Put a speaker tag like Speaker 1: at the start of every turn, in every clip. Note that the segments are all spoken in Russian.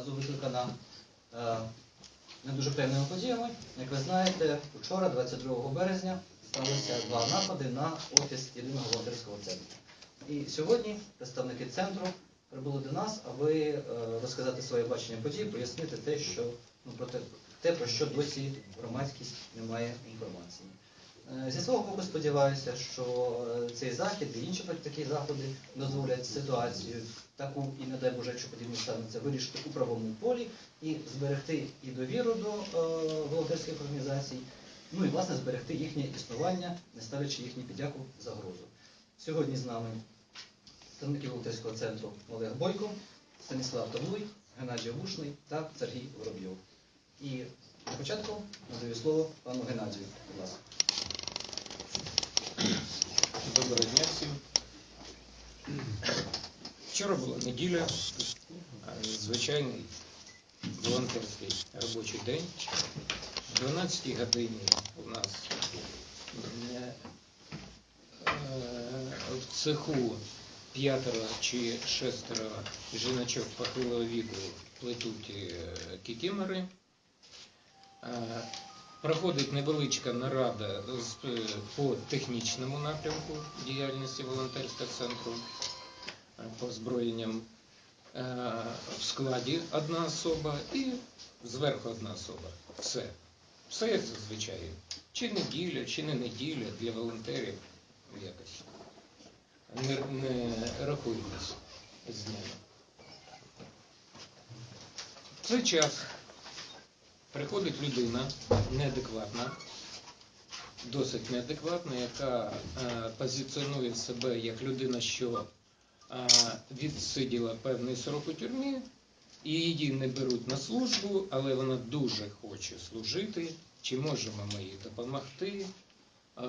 Speaker 1: разу викликана е, не дуже приємними подіями. Як ви знаєте, вчора, 22 березня, сталося два напади на офіс єдиного волонтерського центру. І сьогодні представники центру прибули до нас, аби е, розказати своє бачення подій, пояснити те, що ну, про те, те, про що досі громадськість не має інформації. Е, Зі свого боку сподіваюся, що цей захід і інші такі заходи дозволять ситуацію таку і не дай Боже, якщо подібне станеться, вирішити у правовому полі і зберегти і довіру до е, волонтерських організацій, ну і власне зберегти їхнє існування, не ставлячи їхню підяку загрозу. Сьогодні з нами представники волонтерського центру Олег Бойко, Станіслав Тавлуй, Геннадій Обушний та Сергій Воробйов. І на початку надаю слово пану Геннадію. Будь ласка.
Speaker 2: Доброго дня всім. Вчора була неділя, звичайний волонтерський робочий день. О 12 годині у нас е, в цеху п'ятеро чи шестеро жіночок похилого віку плетуть е, кікімори. Е, Проходить невеличка нарада по технічному напрямку діяльності волонтерського центру по озброєнням. Е, В складі одна особа і зверху одна особа. Все. Все як зазвичай. Чи неділя, чи не неділя для волонтерів якось. Не, не рахуємось з ними. В цей час приходить людина неадекватна, досить неадекватна, яка е, позиціонує себе як людина, що е, відсиділа певний срок у тюрмі, і її не беруть на службу, але вона дуже хоче служити. Чи можемо ми їй допомогти, е,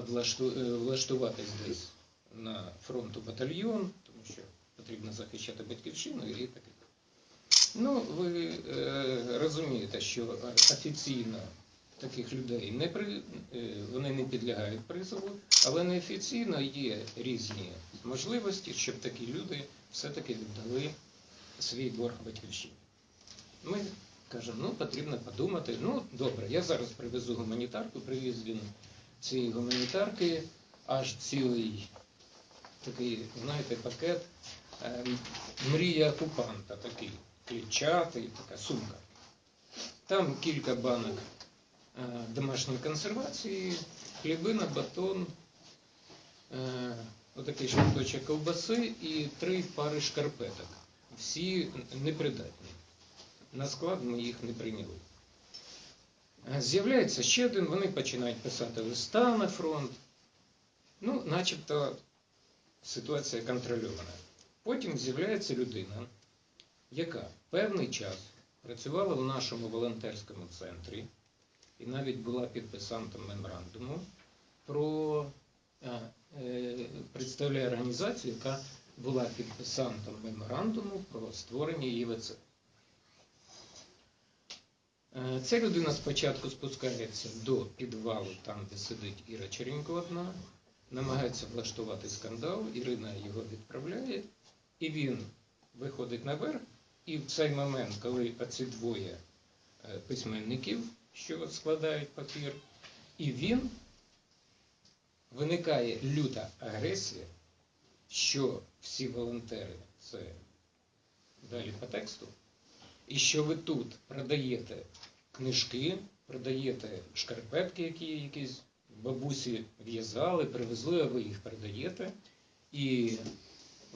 Speaker 2: влаштуватись десь на фронту батальйон, тому що потрібно захищати батьківщину і таке. Ну, ви е, розумієте, що офіційно таких людей не при, е, вони не підлягають призову, але неофіційно є різні можливості, щоб такі люди все-таки віддали свій борг батьківщині. Ми кажемо, ну потрібно подумати. Ну, добре, я зараз привезу гуманітарку, привіз він цієї гуманітарки, аж цілий такий, знаєте, пакет е, мрія окупанта такий клітчатий, така сумка. Там кілька банок домашньої консервації, хлібина, батон, е, отакий шматочок ковбаси і три пари шкарпеток. Всі непридатні. На склад ми їх не прийняли. Е, З'являється ще один, вони починають писати листа на фронт. Ну, начебто ситуація контрольована. Потім з'являється людина, яка певний час працювала в нашому волонтерському центрі і навіть була підписантом меморандуму про е, е, представляє організацію, яка була підписантом меморандуму про створення ЄВЦ. Е, Ця людина спочатку спускається до підвалу, там, де сидить Іра Черенко одна, намагається влаштувати скандал, Ірина його відправляє, і він виходить наверх, і в цей момент, коли оці двоє письменників, що складають папір, і він виникає люта агресія, що всі волонтери це далі по тексту, і що ви тут продаєте книжки, продаєте шкарпетки, які якісь бабусі в'язали, привезли, а ви їх продаєте. І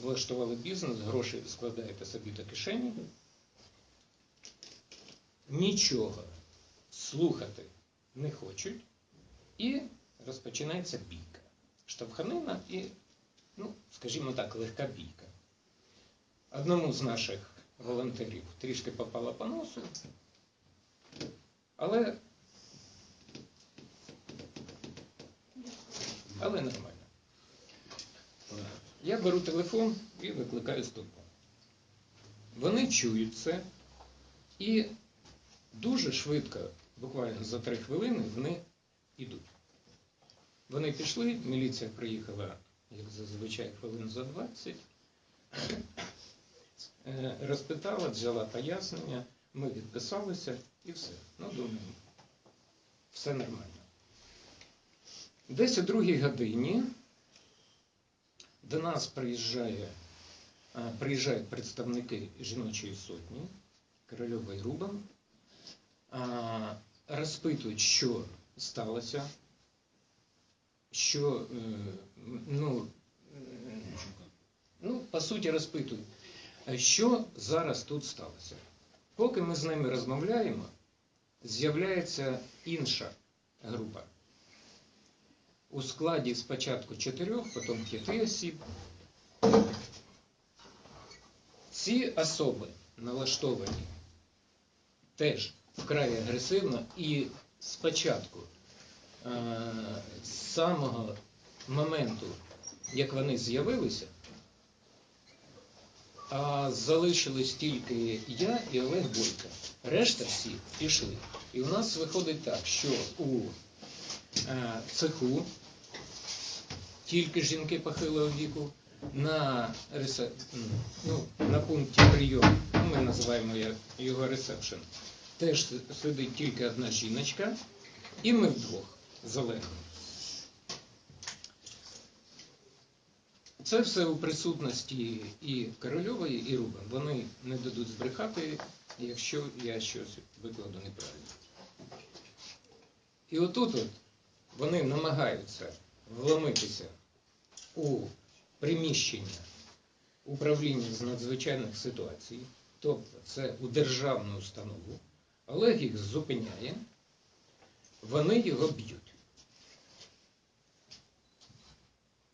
Speaker 2: влаштували бізнес, гроші складаєте собі до кишені. Нічого слухати не хочуть. І розпочинається бійка. Штовханина і, ну, скажімо так, легка бійка. Одному з наших волонтерів трішки попала по носу, але, але нормально. Я беру телефон і викликаю стопу. Вони чують це і дуже швидко, буквально за три хвилини, вони йдуть. Вони пішли, міліція приїхала, як зазвичай, хвилин за 20, е, розпитала, взяла пояснення. Ми відписалися і все. Ну, думаю, все нормально. Десь о другій годині до нас приїжджає, е, приїжджають представники жіночої сотні, Корольова і Рубан, розпитують, що сталося, що, е, ну, е, ну, по суті, розпитують, е, що зараз тут сталося. Поки ми з ними розмовляємо, з'являється інша група. У складі спочатку чотирьох, потім п'яти осіб. Ці особи налаштовані теж вкрай агресивно і спочатку, е, з самого моменту, як вони з'явилися, а залишились тільки я і Олег Бойко. Решта всі пішли. І у нас виходить так, що у е, цеху тільки жінки похилого віку, на, ну, на пункті прийому, ми називаємо його ресепшн, теж сидить тільки одна жіночка, і ми вдвох з. Це все у присутності і Корольової, і Рубан. Вони не дадуть збрехати, якщо я щось викладу неправильно. І отут от вони намагаються вломитися у приміщення управління з надзвичайних ситуацій, тобто це у державну установу. Олег їх зупиняє, вони його б'ють.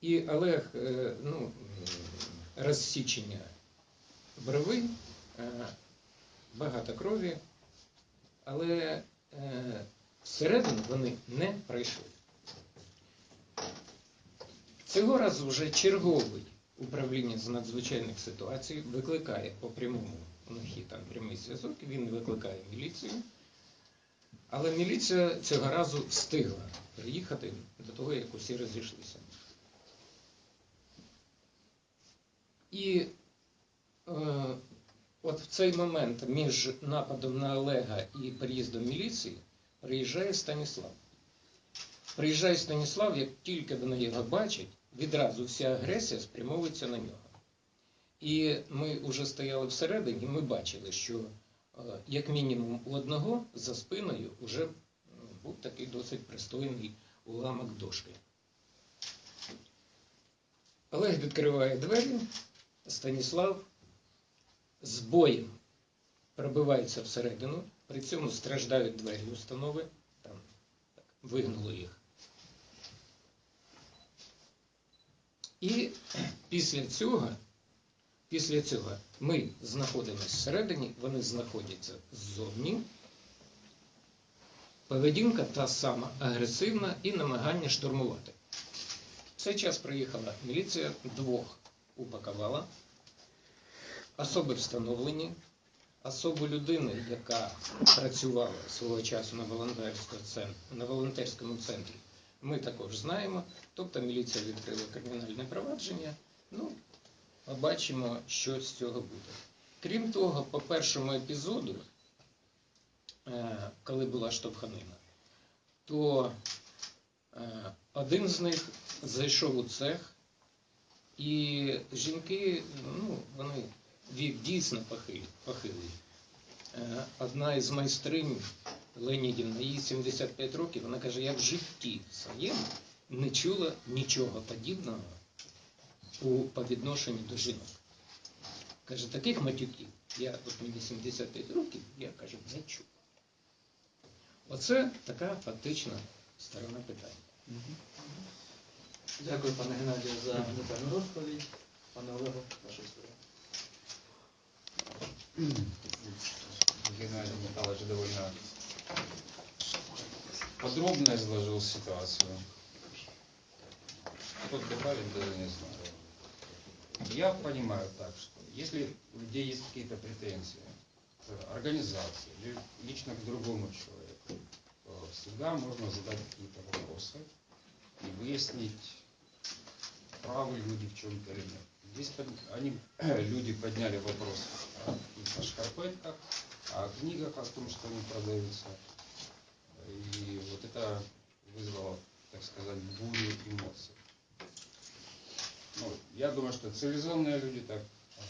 Speaker 2: І Олег, е, ну, розсічення брови, е, багато крові, але е, всередину вони не пройшли. Цього разу вже черговий управління з надзвичайних ситуацій викликає по прямому, них там прямий зв'язок, він викликає міліцію. Але міліція цього разу встигла приїхати до того, як усі розійшлися. І е, от в цей момент між нападом на Олега і приїздом міліції приїжджає Станіслав. Приїжджає Станіслав, як тільки вони його бачать, відразу вся агресія спрямовується на нього. І ми вже стояли всередині, ми бачили, що е, як мінімум у одного за спиною вже був такий досить пристойний уламок дошки. Олег відкриває двері, Станіслав з боєм пробивається всередину, при цьому страждають двері установи, там так, вигнуло їх. І після цього, після цього ми знаходимося всередині, вони знаходяться ззовні. Поведінка та сама агресивна і намагання штурмувати. Цей час приїхала міліція, двох упакувала. Особи встановлені. Особу людини, яка працювала свого часу на, волонтерському цен- на волонтерському центрі, ми також знаємо. Тобто міліція відкрила кримінальне провадження. Ну, побачимо, що з цього буде. Крім того, по першому епізоду, е, коли була штовханина, то е, один з них зайшов у цех, і жінки, ну, вони вік дійсно похилий. Е, Одна із майстринь Леонідівна, їй 75 років, вона каже, я в житті своєму не чула нічого подібного у, по відношенню до жінок. Каже, таких матюків, я от мені 75 років, я каже, не чув. Оце така фактична сторона питання.
Speaker 1: Дякую, пане Геннадію, за детальну розповідь. Пане Олегу, ваша історія.
Speaker 3: Геннадий Михайлович довольно подробно изложил ситуацию. Тут добавить даже не знаю. Я понимаю так, что если у людей есть какие-то претензии к организации или лично к другому человеку, то всегда можно задать какие-то вопросы и выяснить, правы люди в чем-то или нет. Здесь они, люди подняли вопрос о шкарпетках, о книгах, о том, что они продаются. И вот это вызвало, так сказать, бурю эмоций. Ну, я думаю, что цивилизованные люди так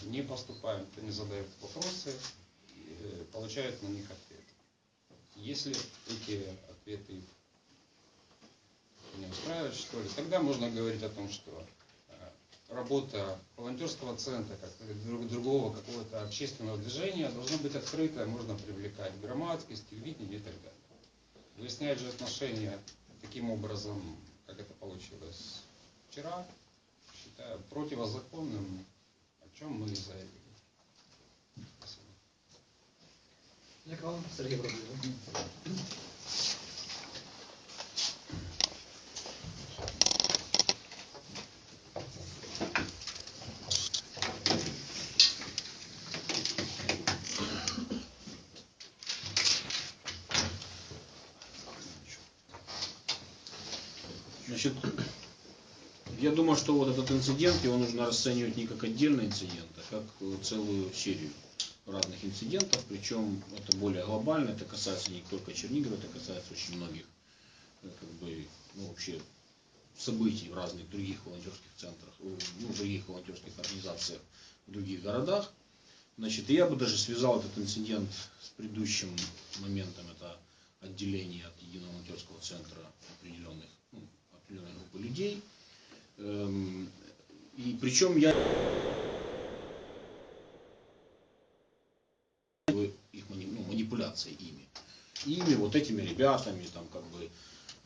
Speaker 3: не поступают, они задают вопросы и э, получают на них ответы. Если эти ответы не устраивают, что ли, тогда можно говорить о том, что э, работа волонтерского центра, как друг- другого какого-то общественного движения должна быть открытая, можно привлекать громадскость, телевидение и так далее. Выяснять же отношения таким образом, как это получилось вчера, противозаконным, о чем мы и заявили. Спасибо.
Speaker 1: Як вам, Сергій Володимирович?
Speaker 4: Значит, я думаю, что вот этот инцидент, его нужно расценивать не как отдельный инцидент, а как э, целую серию разных инцидентов, причем это более глобально, это касается не только Чернигова, это касается очень многих э, как бы, ну, вообще событий в разных других волонтерских центрах, э, ну, в других волонтерских организациях в других городах. Значит, я бы даже связал этот инцидент с предыдущим моментом, это отделение от единого волонтерского центра определенных, ну, определенной группы людей. Эм, И причем я их ну, манипуляцией ими. Ими, вот этими ребятами, там как бы.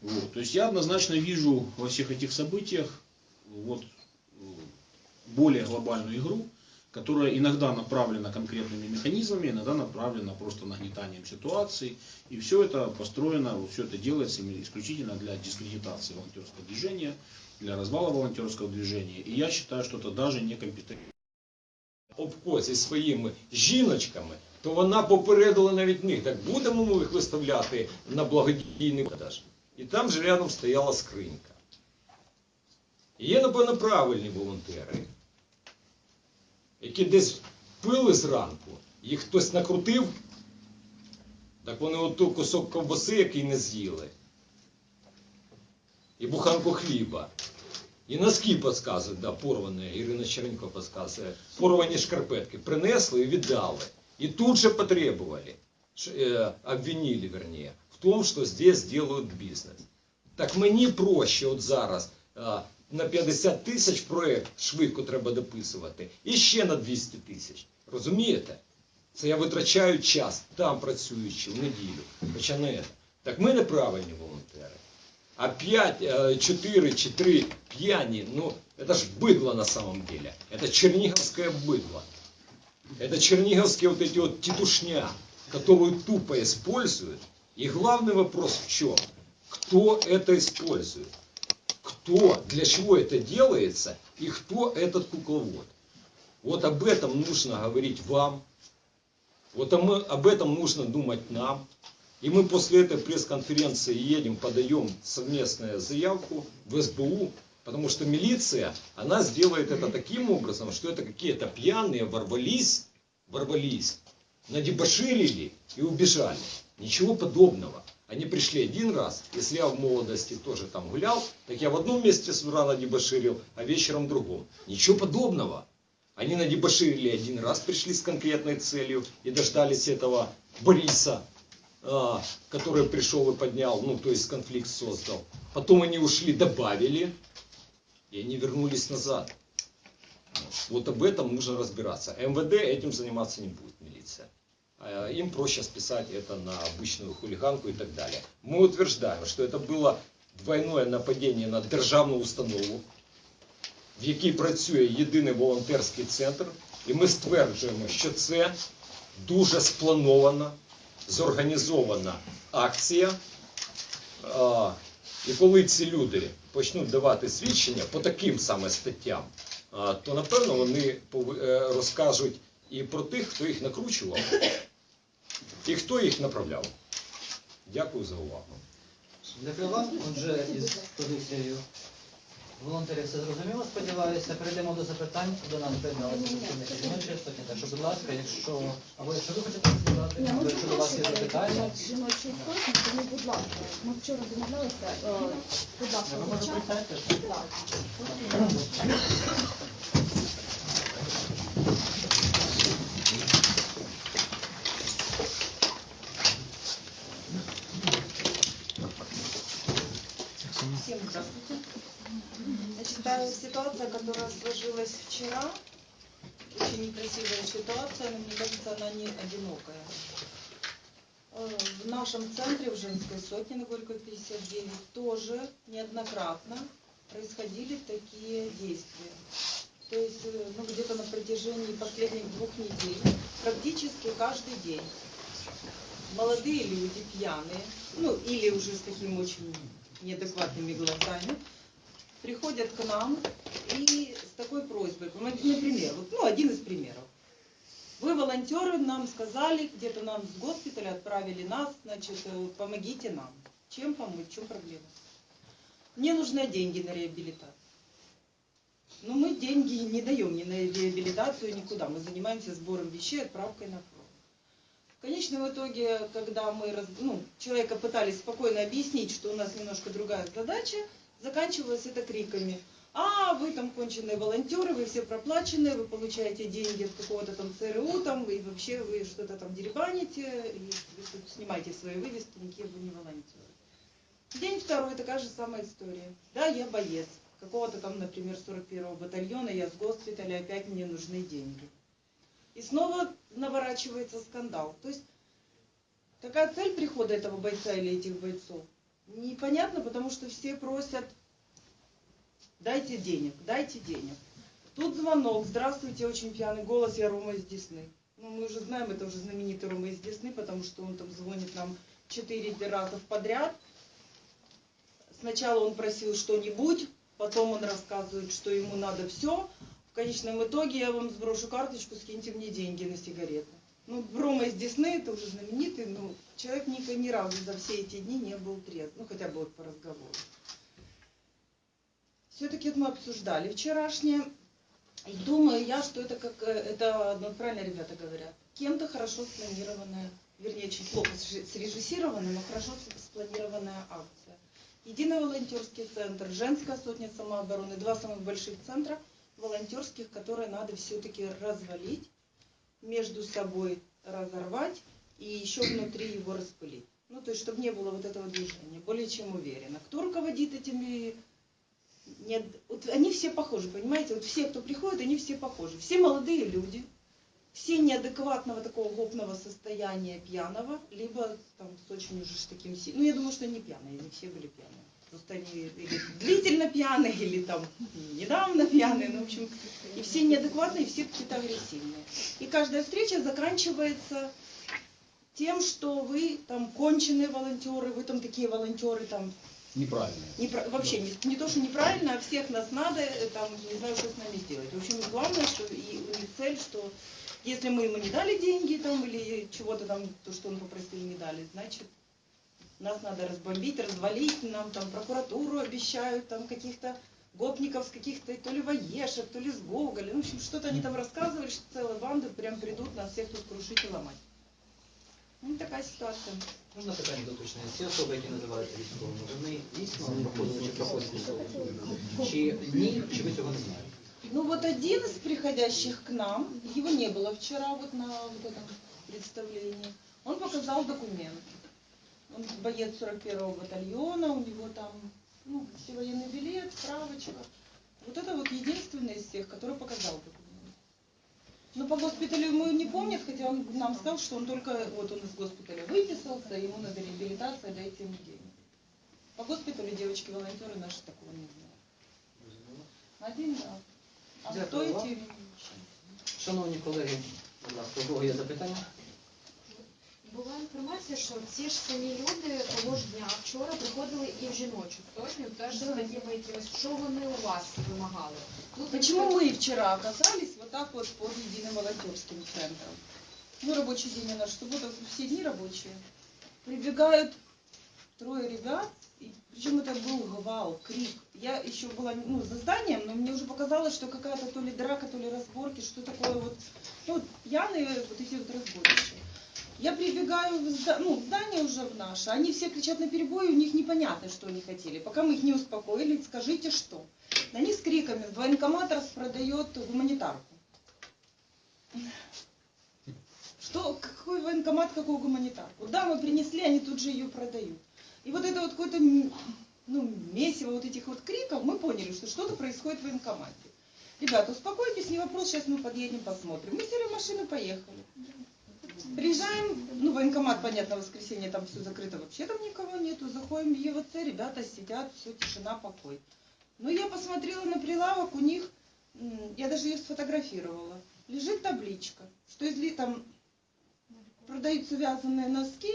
Speaker 4: Вот. То есть я однозначно вижу во всех этих событиях вот э, более глобальную игру, которая иногда направлена конкретными механизмами, иногда направлена просто нагнетанием ситуации. И все это построено, все это делается исключительно для дискредитации волонтерского движения, для развала волонтерского движения. И я считаю, что это даже не компетентно.
Speaker 5: обко зі своїми жіночками, то вона попередила навіть них. Так будемо ми їх виставляти на благодійний продаж. І там же рядом стояла скринька. І є, напевно, правильні волонтери, які десь пили зранку, їх хтось накрутив, так вони оту кусок ковбаси, який не з'їли, і буханку хліба. І носки підказують, да, порвані, Ірина Черенко підказує, порвані шкарпетки принесли і віддали. І тут же потребовали, ш- э, обвинили, вернее, в том, что здесь делают бизнес. Так мені проще от зараз а, на 50 тисяч проект швидко треба дописувати і ще на 200 тисяч. Розумієте? Це я витрачаю час там працюючи в неділю. Хоча не це. Так ми неправильні волонтери. 5, 4 чи 3 пьяни, ну, это ж быдло на самом деле. Это черниговское быдло. Это черниговские вот эти вот тетушня, которую тупо используют. И главный вопрос в чем? Кто это использует? Кто, для чего это делается и кто этот кукловод? Вот об этом нужно говорить вам. Вот об этом нужно думать нам. И мы после этой пресс-конференции едем, подаем совместную заявку в СБУ, потому что милиция, она сделает это таким образом, что это какие-то пьяные ворвались, ворвались, надебоширили и убежали. Ничего подобного. Они пришли один раз, если я в молодости тоже там гулял, так я в одном месте с утра надебоширил, а вечером в другом. Ничего подобного. Они надебоширили один раз, пришли с конкретной целью и дождались этого Бориса, который пришел и поднял, ну, то есть конфликт создал. Потом они ушли, добавили, и они вернулись назад. Вот об этом нужно разбираться. МВД этим заниматься не будет, милиция. А Им проще списать это на обычную хулиганку и так далее. Мы утверждаем, что это было двойное нападение на державну установу, в якій працює єдиний волонтерський центр, і ми стверджуємо, що це дуже спланована, зорганізована акція. І коли ці люди почнуть давати свідчення по таким саме статтям, то напевно вони е, розкажуть і про тих, хто їх накручував, і хто їх направляв. Дякую за увагу.
Speaker 1: Дякую вам. Отже, із позицією волонтерів все зрозуміло, сподіваюся. Перейдемо до запитань. До нас приєдналися представники жіночої сотні. Так що, будь ласка, якщо або якщо ви хочете сказати,
Speaker 6: Ні, ми
Speaker 1: Якщо до вас є запитання,
Speaker 6: на жіночу тому, будь ласка, ми вчора домовлялися, будь ласка,
Speaker 1: ви може присядьте?
Speaker 7: Всем здравствуйте. Значит, та ситуация, которая сложилась вчера, очень некрасивая ситуация, но мне кажется, она не одинокая. Э, В нашем центре, в женской сотне на Горького 59, тоже неоднократно происходили такие действия. То есть, э, ну, где-то на протяжении последних двух недель, практически каждый день молодые люди пьяные, ну или уже с такими очень неадекватными глазами, приходят к нам и с такой просьбой, Ну, например, вот, ну один из примеров. Вы, волонтеры, нам сказали, где-то нам с госпиталя отправили нас, значит, э, помогите нам. Чем помочь, в чем проблема? Мне нужны деньги на реабилитацию. Но мы деньги не даем ни на реабилитацию, никуда. Мы занимаемся сбором вещей, отправкой на фронт. В конечном итоге, когда мы ну, человека пытались спокойно объяснить, что у нас немножко другая задача, заканчивалось это криками. А, вы там конченые волонтеры, вы все проплаченные, вы получаете деньги от какого-то там ЦРУ, там, и вообще вы что-то там деребаните, и снимаете свои вывески, никакие вы не волонтеры. День второй, такая же самая история. Да, я боец какого-то там, например, 41-го батальона, я с госпиталя, опять мне нужны деньги. И снова наворачивается скандал. То есть, какая цель прихода этого бойца или этих бойцов? Непонятно, потому что все просят, дайте денег, дайте денег. Тут звонок, здравствуйте, очень пьяный голос, я Рома из Десны. Ну, мы уже знаем, это уже знаменитый Рома из Десны, потому что он там звонит нам четыре раза подряд. Сначала он просил что-нибудь, потом он рассказывает, что ему надо все. В конечном итоге я вам сброшу карточку, скиньте мне деньги на сигареты. Ну, Рома из Диснея, это уже знаменитый, но человек ни, ни разу за все эти дни не был трезв. Ну, хотя бы вот по разговору. Все-таки мы обсуждали вчерашнее. И думаю я, что это как, э, это, ну, правильно ребята говорят, кем-то хорошо спланированная, вернее, очень плохо сре- срежиссированная, но хорошо спланированная акция. Единый волонтерский центр, женская сотня самообороны, два самых больших центра волонтерских, которые надо все-таки развалить, между собой разорвать и еще внутри его распылить. Ну, то есть, чтобы не было вот этого движения. Более чем уверена. Кто руководит этими... Нет, вот они все похожи, понимаете? Вот все, кто приходит, они все похожи. Все молодые люди, все неадекватного такого гопного состояния пьяного, либо там с очень уже таким. Ну, я думаю, что они пьяные, не все были пьяные. Просто они или длительно пьяные, или там недавно пьяные, ну, в общем, и все неадекватные, и все какие-то агрессивные. И каждая встреча заканчивается тем, что вы там конченые волонтеры, вы там такие волонтеры там
Speaker 4: Неправильно.
Speaker 7: Непра- вообще не, не то, что неправильно, а всех нас надо, э, там, не знаю, что с нами сделать. В общем, главное, что и у них цель, что если мы ему не дали деньги там или чего-то там, то, что он попросил, не дали, значит, нас надо разбомбить, развалить, нам там прокуратуру обещают, там каких-то гопников с каких-то то ли воешек, то ли с Гоголя, ну, в общем, что-то они там рассказывали, что целая банда прям придут нас всех тут крушить и ломать. Ну, такая ситуация.
Speaker 1: Можна питання доточне? Ці особи, які називаються військовими, вони дійсно проходили чи проходять військову службу? Чи ні, чи ви цього не знаєте?
Speaker 7: Ну вот один из приходящих к нам, его не было вчера вот на вот этом представлении, он показал документ. Он боец 41-го батальона, у него там ну, все военный билет, справочка. Вот это вот единственный из всех, который показал документ. Но по госпиталю ему не помнит, хотя он нам сказал, что он только, вот он из госпиталя выписался, ему надо реабилитация, дайте ему денег. По госпиталю девочки-волонтеры наши такого не знают. Один, да. А
Speaker 1: Дякую
Speaker 7: кто
Speaker 1: вам.
Speaker 7: эти?
Speaker 1: Шановні колеги, будь ласка, у кого є запитання?
Speaker 6: Була інформація, що ці ж самі люди того ж дня вчора приходили і в жіночу сотню, теж з такими якимось, що вони у вас вимагали. Тут
Speaker 7: Почему мы вчера оказались вот так вот под единым волонтерским центром? Ну, рабочий день у нас, суббота, все дни рабочие. Прибегают трое ребят, и причем это был гвал, крик. Я еще была ну, за зданием, но мне уже показалось, что какая-то то ли драка, то ли разборки, что такое вот, ну, пьяные вот эти вот разборки. Я прибегаю в, зда- ну, здание уже в наше, они все кричат на перебой, у них непонятно, что они хотели. Пока мы их не успокоили, скажите что. Они с криками, военкомат распродает гуманитарку. Что, какой военкомат, какую гуманитарку? Да, мы принесли, они тут же ее продают. И вот это вот какое-то ну, месиво вот этих вот криков, мы поняли, что что-то происходит в военкомате. Ребята, успокойтесь, не вопрос, сейчас мы подъедем, посмотрим. Мы сели в машину, поехали. Приезжаем, ну, военкомат, понятно, в воскресенье там все закрыто, вообще там никого нету. Заходим в ЕВЦ, ребята сидят, все, тишина, покой. Ну, я посмотрела на прилавок, у них, я даже ее сфотографировала, лежит табличка, что если там продаются вязаные носки,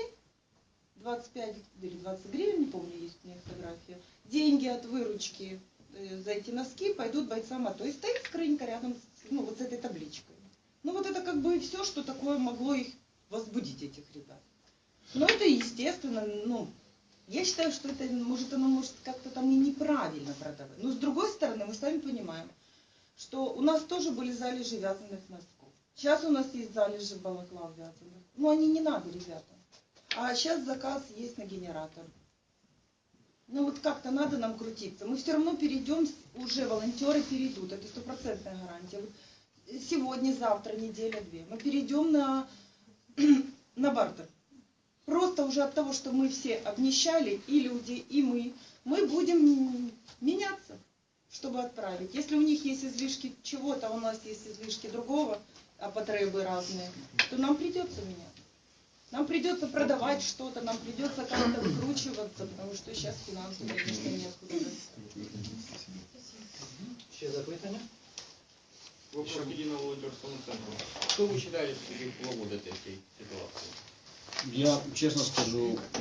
Speaker 7: 25 или 20 гривен, не помню, есть у меня фотография, деньги от выручки э, за эти носки пойдут бойцам АТО. И стоит скрынька рядом ну, вот с этой табличкой. Ну вот это как бы все, что такое могло их возбудить, этих ребят. Но это естественно, ну, я считаю, что это, может, оно может как-то там и неправильно продавать. Но с другой стороны, мы сами понимаем, что у нас тоже были залежи вязаных носков. Сейчас у нас есть залежи балаклав вязаных. Но они не надо, ребята. А сейчас заказ есть на генератор. Ну вот как-то надо нам крутиться. Мы все равно перейдем, уже волонтеры перейдут, это стопроцентная гарантия. Сегодня, завтра, неделя-две. Мы перейдем на, на бартер. Просто уже от того, что мы все обнищали, и люди, и мы, мы будем меняться, чтобы отправить. Если у них есть излишки чего-то, у нас есть излишки другого, а потребы разные, то нам придется меняться. Нам придется продавать что-то, нам придется как-то выкручиваться, потому что сейчас финансово, конечно, неоткуда.
Speaker 1: Ще запитання?
Speaker 8: Вопрос к единому волонтерскому центру. Что вы считаете, что руководит этой ситуацией?
Speaker 4: Я честно скажу, э,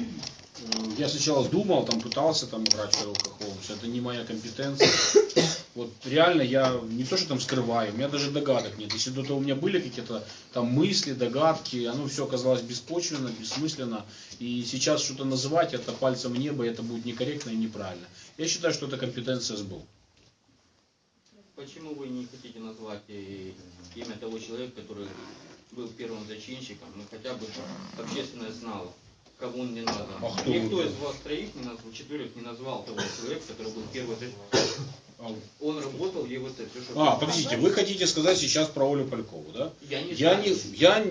Speaker 4: я сначала думал, там пытался там играть в Шерлока Холмса, это не моя компетенция. Вот реально я не то, что там скрываю, у меня даже догадок нет. Если до того у меня были какие-то там мысли, догадки, оно все оказалось беспочвенно, бессмысленно. И сейчас что-то называть это пальцем в небо, это будет некорректно и неправильно. Я считаю, что это компетенция СБУ.
Speaker 8: Почему вы не хотите назвать э, имя того человека, который был первым зачинщиком, ну хотя бы чтобы общественность знала, кого он не назвал?
Speaker 4: А кто
Speaker 8: Никто
Speaker 4: вы?
Speaker 8: из вас троих, не назвал, четверых не назвал того человека, который был первый зачинщиком. Он работал в ЕВЦ. Все, что
Speaker 4: А, подождите, вы хотите сказать сейчас про Олю Палькову, да?
Speaker 8: Я не
Speaker 4: Я
Speaker 8: знаю.
Speaker 4: не, я,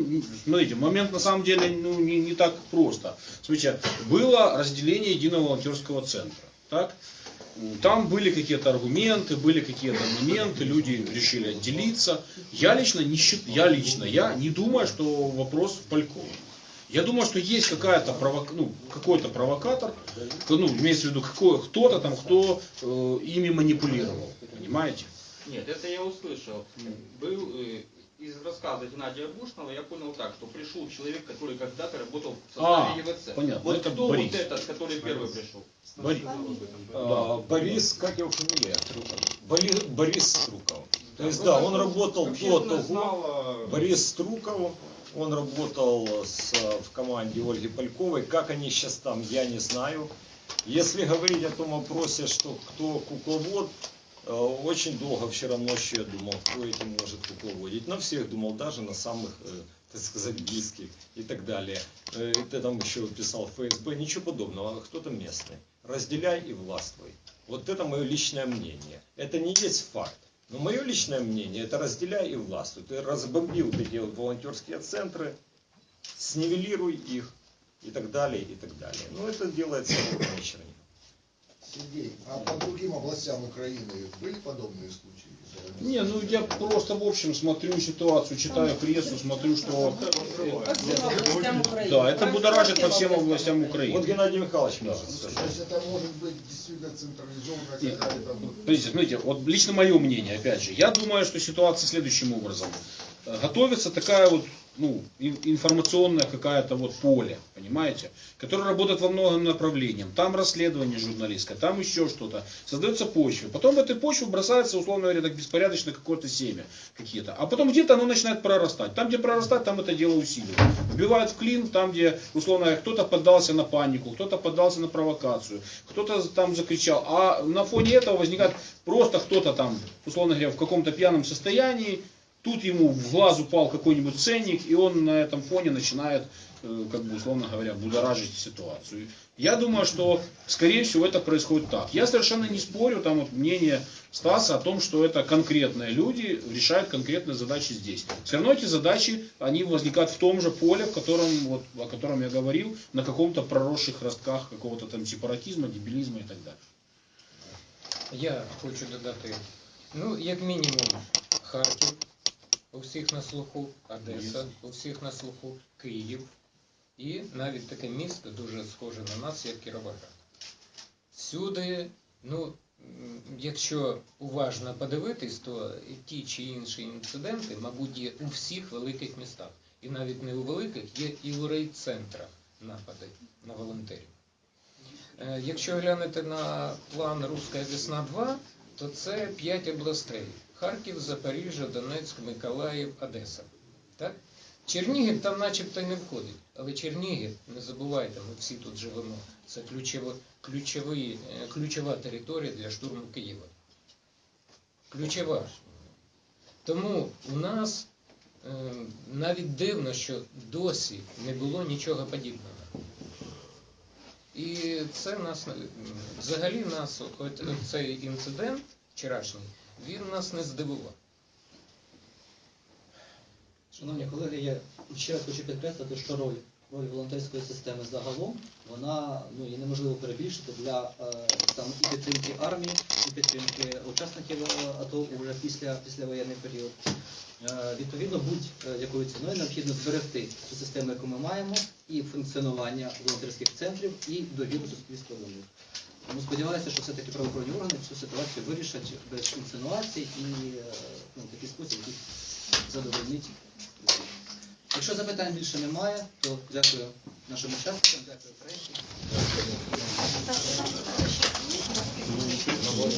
Speaker 4: смотрите, момент на самом деле ну, не, не так просто. Смотрите, было разделение единого волонтерского центра, так? Там были какие-то аргументы, были какие-то моменты, люди решили отделиться. Я лично не счит, я лично, я не думаю, что вопрос в Палькове. Я думаю, что есть какая-то провок... ну, какой-то провокатор, ну, имеется в виду какой, кто-то там, кто э, ими манипулировал, понимаете?
Speaker 8: Нет, это я услышал. Был э, из рассказа Геннадия Бушного, я понял так, что пришел человек, который когда-то работал в
Speaker 4: А,
Speaker 8: составе ЕВЦ.
Speaker 4: понятно.
Speaker 8: Вот
Speaker 4: Это
Speaker 8: кто
Speaker 4: Борис.
Speaker 8: вот этот, который первый пришел?
Speaker 4: Борис.
Speaker 5: А, Борис, как его фамилия? Борис, Борис Струков. То есть, да, он работал до того,
Speaker 8: знала,
Speaker 5: Борис Струков, он работал с, в команде Ольги Пальковой. Как они сейчас там, я не знаю. Если говорить о том вопросе, что кто кукловод, очень долго вчера ночью я думал, кто этим может кукловодить. На всех думал, даже на самых, э, так сказать, близких и так далее. Э, Ты там еще писал ФСБ, ничего подобного, а кто-то местный. Разделяй и властвуй. Вот это мое личное мнение. Это не есть факт. Но мое личное мнение, это разделяй и властвуй. Ты разбомби вот эти волонтерские центры, снивелируй их и так далее, и так далее. Но это делается вечером.
Speaker 9: Сергей, а по другим областям Украины были подобные случаи?
Speaker 4: Не, ну я просто в общем смотрю ситуацию, читаю прессу, смотрю, что
Speaker 7: По всем областям Украины.
Speaker 4: да, это будоражит по всем областям
Speaker 5: Вот
Speaker 4: Украины.
Speaker 5: Геннадий Михайлович
Speaker 4: Да.
Speaker 9: То есть это может быть действительно вот
Speaker 4: Смотрите, смотрите, вот лично мое мнение, опять же, я думаю, что ситуация следующим образом. Э, Готовится такая вот, ну, ин- информационная какая-то вот поле, понимаете, которое работает во многом направлениям. Там расследование журналистское, там еще что-то. Создается почва. Потом в этой почву бросается, условно говоря, так беспорядочно какое-то семя какие-то. А потом где-то оно начинает прорастать. Там, где прорастать, там это дело усиливают. Вбивают в клин, там, где, условно говоря, кто-то поддался на панику, кто-то поддался на провокацию, кто-то там закричал. А на фоне этого возникает просто кто-то там, условно говоря, в каком-то пьяном состоянии, Тут ему в глаз упал какой-нибудь ценник, и он на этом фоне начинает э, как бы, условно говоря, будоражить ситуацию. Я думаю, что, скорее всего, это происходит так. Я совершенно не спорю, там вот мнение Стаса о том, что это конкретные люди решают конкретные задачи здесь. Все равно эти задачи, они возникают в том же поле, в котором, вот, о котором я говорил, на каком-то проросших ростках какого-то там сепаратизма, дебилизма и так далее.
Speaker 2: Я хочу додати, ну, як мінімум, Харків, У всіх на слуху, Одеса, у всіх на слуху, Київ і навіть таке місто дуже схоже на нас, як Кіровоград. Всюди, ну, якщо уважно подивитись, то ті чи інші інциденти, мабуть, є у всіх великих містах. І навіть не у великих, є і у райцентрах напади на волонтерів. Е, Якщо глянете на план Руська весна 2, то це 5 областей: Харків, Запоріжжя, Донецьк, Миколаїв, Одеса. Так? Чернігів там начебто не входить. Але Чернігів, не забувайте, ми всі тут живемо. Це ключово, ключовий, е, ключова територія для штурму Києва. Ключова. Тому у нас е, навіть дивно, що досі не було нічого подібного. І це нас взагалі нас цей інцидент вчорашній, він нас не здивував.
Speaker 1: Шановні колеги, я ще раз хочу підкреслити, що роль, роль волонтерської системи загалом, вона ну, її неможливо перебільшити для е, там, і підтримки армії, і підтримки учасників е, АТО уже після післявоєнний період. Е, відповідно, будь-якою ціною необхідно зберегти цю систему, яку ми маємо, і функціонування волонтерських центрів, і довіру суспільства до них. Тому сподіваюся, що все-таки правоохоронні органи цю ситуацію вирішать без інсинуацій і ну, такий спосіб, який задовольнить. Якщо запитань більше немає, то дякую нашим учасникам, дякую пресі.
Speaker 2: Було